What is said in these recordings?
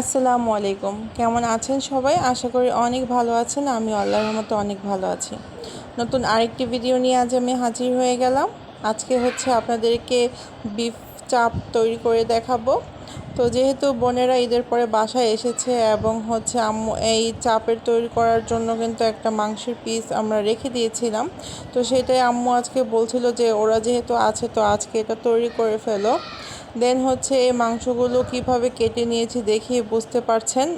আসসালামু আলাইকুম। কেমন আছেন সবাই? আশা করি অনেক ভালো আছেন। আমি আল্লাহর মতো অনেক ভালো আছি। নতুন আরেকটি ভিডিও নিয়ে আজ আমি হাজির হয়ে গেলাম। আজকে হচ্ছে আপনাদেরকে বিফ চাপ তৈরি করে দেখাবো। তো যেহেতু বোনেরা ঈদের পরে বাসায় এসেছে এবং হচ্ছে আম্মু এই চাপের তৈরি করার জন্য কিন্তু একটা মাংসের পিস আমরা রেখে দিয়েছিলাম। তো সেটাই আম্মু আজকে বলছিল যে ওরা যেহেতু আছে, তো আজকে এটা তৈরি করে ফেলো। দেন হচ্ছে এই মাংসগুলো কীভাবে কেটে নিয়েছি দেখিয়ে বুঝতে পারছেন।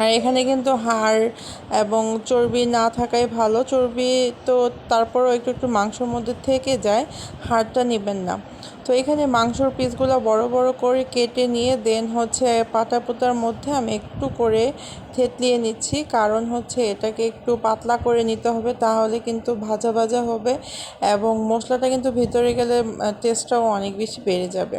আর এখানে কিন্তু হাড় এবং চর্বি না থাকাই ভালো। চর্বি তো তারপরও একটু একটু মাংসর মধ্যে থেকে যায়, হাড়টা নেবেন না। তো এখানে মাংসর পিসগুলো বড় বড় করে কেটে নিয়ে দেন হচ্ছে পাতা পোতার মধ্যে আমি একটু করে থেতলিয়ে নিচ্ছি। কারণ হচ্ছে এটাকে একটু পাতলা করে নিতে হবে, তাহলে কিন্তু ভাজা ভাজা হবে এবং মশলাটা কিন্তু ভিতরে গেলে টেস্টটাও অনেক বেশি বেড়ে যাবে।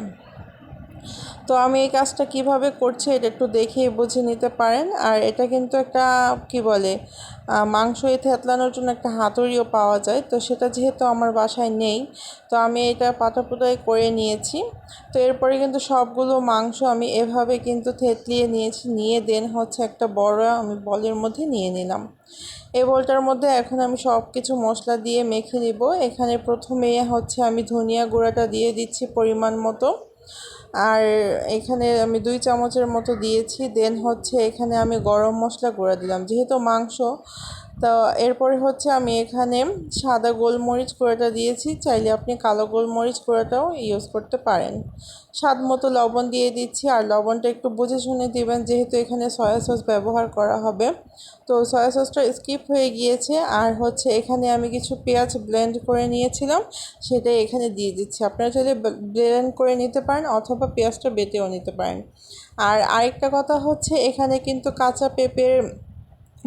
তো আমি এই কাজটা কীভাবে করছি এটা একটু দেখেই বুঝে নিতে পারেন। আর এটা কিন্তু একটা, কি বলে মাংস থেতলানোর জন্য একটা হাতুড়িও পাওয়া যায়। তো সেটা যেহেতু আমার বাসায় নেই, তো আমি এটা পাতা পুতাই করে নিয়েছি। তো এরপরে কিন্তু সবগুলো মাংস আমি এভাবে কিন্তু থেতলিয়ে নিয়েছি, নিয়ে দেন হচ্ছে একটা বড়, আমি বলের মধ্যে নিয়ে নিলাম। এই বলটার মধ্যে এখন আমি সব কিছু মশলা দিয়ে মেখে নিব। এখানে প্রথমে হচ্ছে আমি ধনিয়া গুঁড়াটা দিয়ে দিচ্ছি পরিমাণ মতো। আর এখানে আমি দুই চামচের মতো দিয়েছি দেন হচ্ছে এখানে আমি গরম মশলা গুঁড়া দিলাম। যেহেতু মাংস তো এরপরে হচ্ছে আমি এখানে সাদা গোলমরিচ গুঁড়াটা দিয়েছি। চাইলে আপনি কালো গোলমরিচ গুঁড়াটাও ইউজ করতে পারেন। স্বাদ মতো লবণ দিয়ে দিচ্ছি। আর লবণটা একটু বুঝে শুনে দিবেন, যেহেতু এখানে সয়া সস ব্যবহার করা হবে। তো সয়া সসটা স্কিপ হয়ে গিয়েছে। আর হচ্ছে এখানে আমি কিছু পেঁয়াজ ব্লেন্ড করে নিয়েছিলাম, সেটাই এখানে দিয়ে দিচ্ছি। আপনারা চাইলে ব্লেন্ড করে নিতে পারেন অথবা পেঁয়াজটা বেটেও নিতে পারেন। আর আরেকটা কথা হচ্ছে, এখানে কিন্তু কাঁচা পেঁপের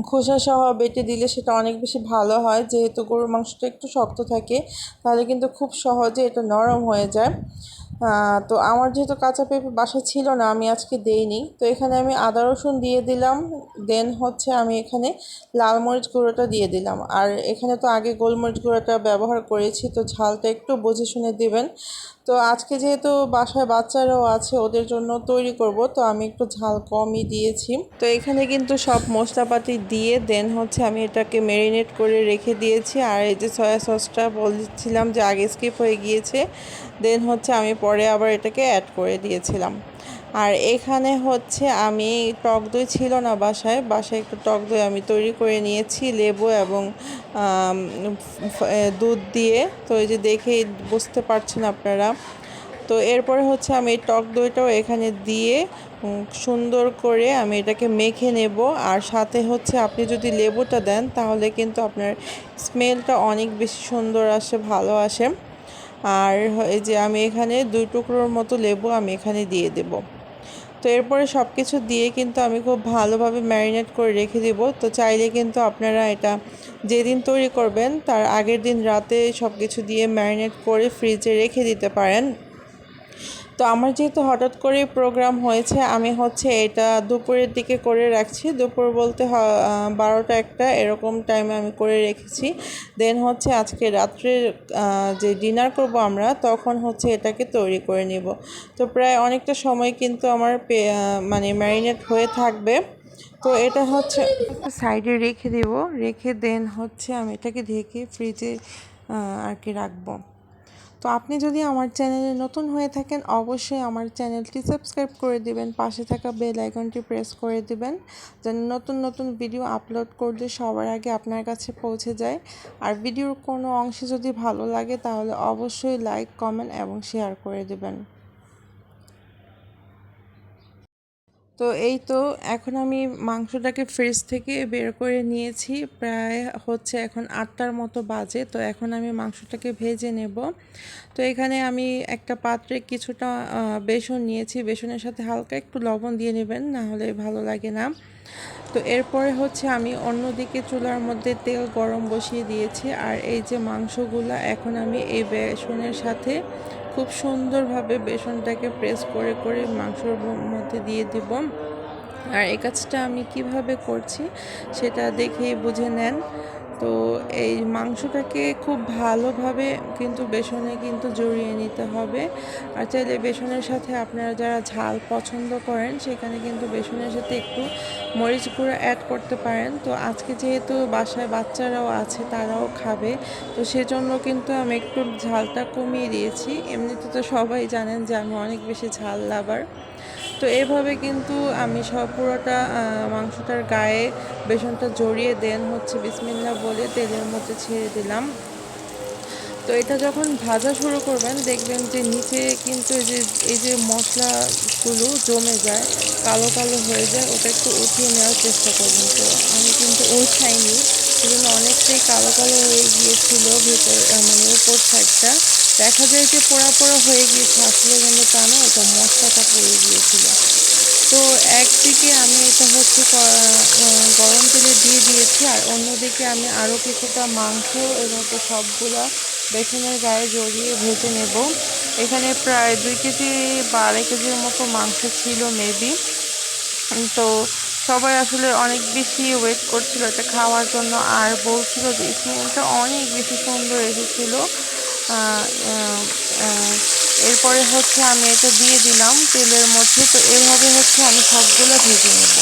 খোসা সহ বেটে দিলে সেটা অনেক বেশি ভালো হয়। যেহেতু গরুর মাংসটা একটু শক্ত থাকে, তাহলে কিন্তু খুব সহজে এটা নরম হয়ে যায়। তো আমার যেহেতু কাঁচা পেঁপে বাসা ছিল না, আমি আজকে দেইনি। তো এখানে আমি আদা, রসুন দিয়ে দিলাম, দেন হচ্ছে আমি এখানে লাল মরিচ গুঁড়োটা দিয়ে দিলাম। আর এখানে তো আগে গোলমরিচ গুঁড়োটা ব্যবহার করেছি, তো ঝালটা একটু বুঝে শুনে দেবেন। তো আজকে যেহেতু বাসায় বাচ্চারাও আছে, ওদের জন্য তৈরি করব, তো আমি একটু ঝাল কমই দিয়েছি। তো এখানে কিন্তু সব মশলাপাতি দিয়ে, দেন হচ্ছে আমি এটাকে ম্যারিনেট করে রেখে দিয়েছি। আর এই যে সয়া সসটা বলছিলাম যে আগে স্কিপ হয়ে গিয়েছে, দেন হচ্ছে আমি পরে আবার এটাকে অ্যাড করে দিয়েছিলাম। আর এখানে হচ্ছে আমি টক দই ছিল না বাসায় বাসায় একটু টক দই আমি তৈরি করে নিয়েছি, লেবু এবং দুধ দিয়ে। তো এই যে দেখেই বুঝতে পারছেন আপনারা। তো এরপরে হচ্ছে আমি এই টক দইটাও এখানে দিয়ে সুন্দর করে আমি এটাকে মেখে নেব। আর সাথে হচ্ছে আপনি যদি লেবুটা দেন, তাহলে কিন্তু আপনার স্মেলটা অনেক বেশি সুন্দর আসে, ভালো আসে। আর এই যে আমি এখানে দুই টুকরোর মতো লেবু আমি এখানে দিয়ে দেব। তো এরপরে সব কিছু দিয়ে কিন্তু আমি খুব ভালোভাবে ম্যারিনেট করে রেখে দিব। তো চাইলে কিন্তু আপনারা এটা যেদিন তৈরি করবেন, তার আগের দিন রাতে সব কিছু দিয়ে ম্যারিনেট করে ফ্রিজে রেখে দিতে পারেন। তো আমার যেহেতু হঠাৎ করে প্রোগ্রাম হয়েছে, আমি হচ্ছে এটা দুপুরের দিকে করে রাখছি। দুপুর বলতে বারোটা একটা এরকম টাইমে আমি করে রেখেছি। দেন হচ্ছে আজকে রাত্রে যে ডিনার করব আমরা, তখন হচ্ছে এটাকে তৈরি করে নিব। তো প্রায় অনেকটা সময় কিন্তু আমার মানে ম্যারিনেট হয়ে থাকবে। তো এটা হচ্ছে সাইডে রেখে দেব। রেখে দেন হচ্ছে আমি এটাকে ঢেকে ফ্রিজে আর কি রাখব। তো আপনি যদি আমার চ্যানেলে নতুন হয়ে থাকেন, অবশ্যই আমার চ্যানেলটি সাবস্ক্রাইব করে দিবেন, পাশে থাকা বেল আইকনটি প্রেস করে দিবেন, যেন নতুন নতুন ভিডিও আপলোড করলে সবার আগে আপনার কাছে পৌঁছে যায়। আর ভিডিওর কোনো অংশে যদি ভালো লাগে, তাহলে অবশ্যই লাইক, কমেন্ট এবং শেয়ার করে দেবেন। তো এই তো এখন আমি মাংসটাকে ফ্রিজ থেকে বের করে নিয়েছি। প্রায় হচ্ছে এখন আটটার মতো বাজে, তো এখন আমি মাংসটাকে ভেজে নেব। তো এখানে আমি একটা পাত্রে কিছুটা বেসন নিয়েছি। বেসনের সাথে হালকা একটু লবণ দিয়ে নেবেন, না হলে ভালো লাগে না। তো এরপরে হচ্ছে আমি অন্যদিকে চুলার মধ্যে তেল গরম বসিয়ে দিয়েছি। আর এই যে মাংসগুলো, এখন আমি এই বেসনের সাথে খুব সুন্দরভাবে বেসনটাকে প্রেস করে করে মাংসর মধ্যে দিয়ে দেব। আর এই কাজটা আমি কীভাবে করছি সেটা দেখেই বুঝে নেন। তো এই মাংসটাকে খুব ভালোভাবে কিন্তু বেসনে কিন্তু জড়িয়ে নিতে হবে। আর চাইলে বেসনের সাথে আপনারা যারা ঝাল পছন্দ করেন, সেখানে কিন্তু বেসনের সাথে একটু মরিচ গুঁড়ো অ্যাড করতে পারেন। তো আজকে যেহেতু বাসায় বাচ্চারাও আছে, তারাও খাবে। তো সেজন্য কিন্তু আমি একটু ঝালটা কমিয়ে দিয়েছি। এমনিতে তো সবাই জানেন যে আমি অনেক বেশি ঝাল লাভার। তো এইভাবে কিন্তু আমি সব পুরোটা মাংসটার গায়ে বেসনটা জড়িয়ে দেন হচ্ছে বিসমিল্লা বলে তেলের মধ্যে ছেড়ে দিলাম। তো এটা যখন ভাজা শুরু করবেন, দেখবেন যে নিচে কিন্তু এই যে এই যে মশলাগুলো জমে যায়, কালো কালো হয়ে যায়, ওটা একটু উঠিয়ে নেওয়ার চেষ্টা করবেন। তো আমি কিন্তু উঠাইনি, সেজন্য অনেকটাই কালো কালো হয়ে গিয়েছিল ভেতর মানে উপর সাইডটা দেখা যায় যে পোড়া পোড়া হয়ে গিয়েছে, আসলে কিন্তু তা না, ওটা মশলাটা পড়ে গিয়েছিল। তো একদিকে আমি এটা হচ্ছে গরম তেলে দিয়ে দিয়েছি, আর অন্যদিকে আমি আরও কিছুটা মাংস এভাবে সবগুলো বেসনের গায়ে জড়িয়ে ভেজে নেব। এখানে প্রায় দুই কেজি বা আড়াই কেজির মতো মাংস ছিল মেবি। তো সবাই আসলে অনেক বেশি ওয়েট করছিল এটা খাওয়ার জন্য, আর বলছিল যে স্মেলটা অনেক বেশি সুন্দর এসেছিল। এরপরে হচ্ছে আমি এটা দিয়ে দিলাম তেলের মধ্যে। তো এভাবে হচ্ছে আমি সবগুলো ভেজে নেব।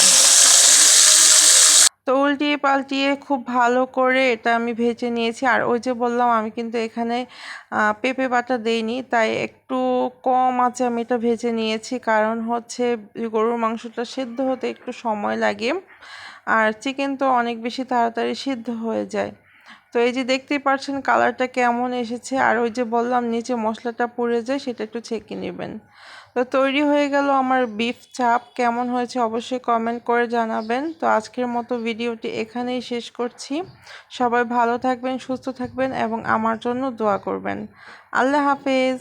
তো উল্টিয়ে পাল্টিয়ে খুব ভালো করে এটা আমি ভেজে নিয়েছি। আর ওই যে বললাম, আমি কিন্তু এখানে পেঁপে বাটা দেইনি, তাই একটু কম আছে আমি এটা ভেজে নিয়েছি। কারণ হচ্ছে গরুর মাংসটা সেদ্ধ হতে একটু সময় লাগে, আর চিকেন তো অনেক বেশি তাড়াতাড়ি সিদ্ধ হয়ে যায়। তো এই যে দেখতেই পাচ্ছেন কালারটা কেমন এসেছে, আর ওই যে বললাম নিচে মশলাটা পুড়ে যায় সেটা একটু ছেঁকে নেবেন। তো তৈরি হয়ে গেল আমার বিফ চাপ, কেমন হয়েছে অবশ্যই কমেন্ট করে জানাবেন। তো আজকের মতো ভিডিওটি এখানেই শেষ করছি। সবাই ভালো থাকবেন, সুস্থ থাকবেন এবং আমার জন্য দোয়া করবেন। আল্লাহ হাফেজ।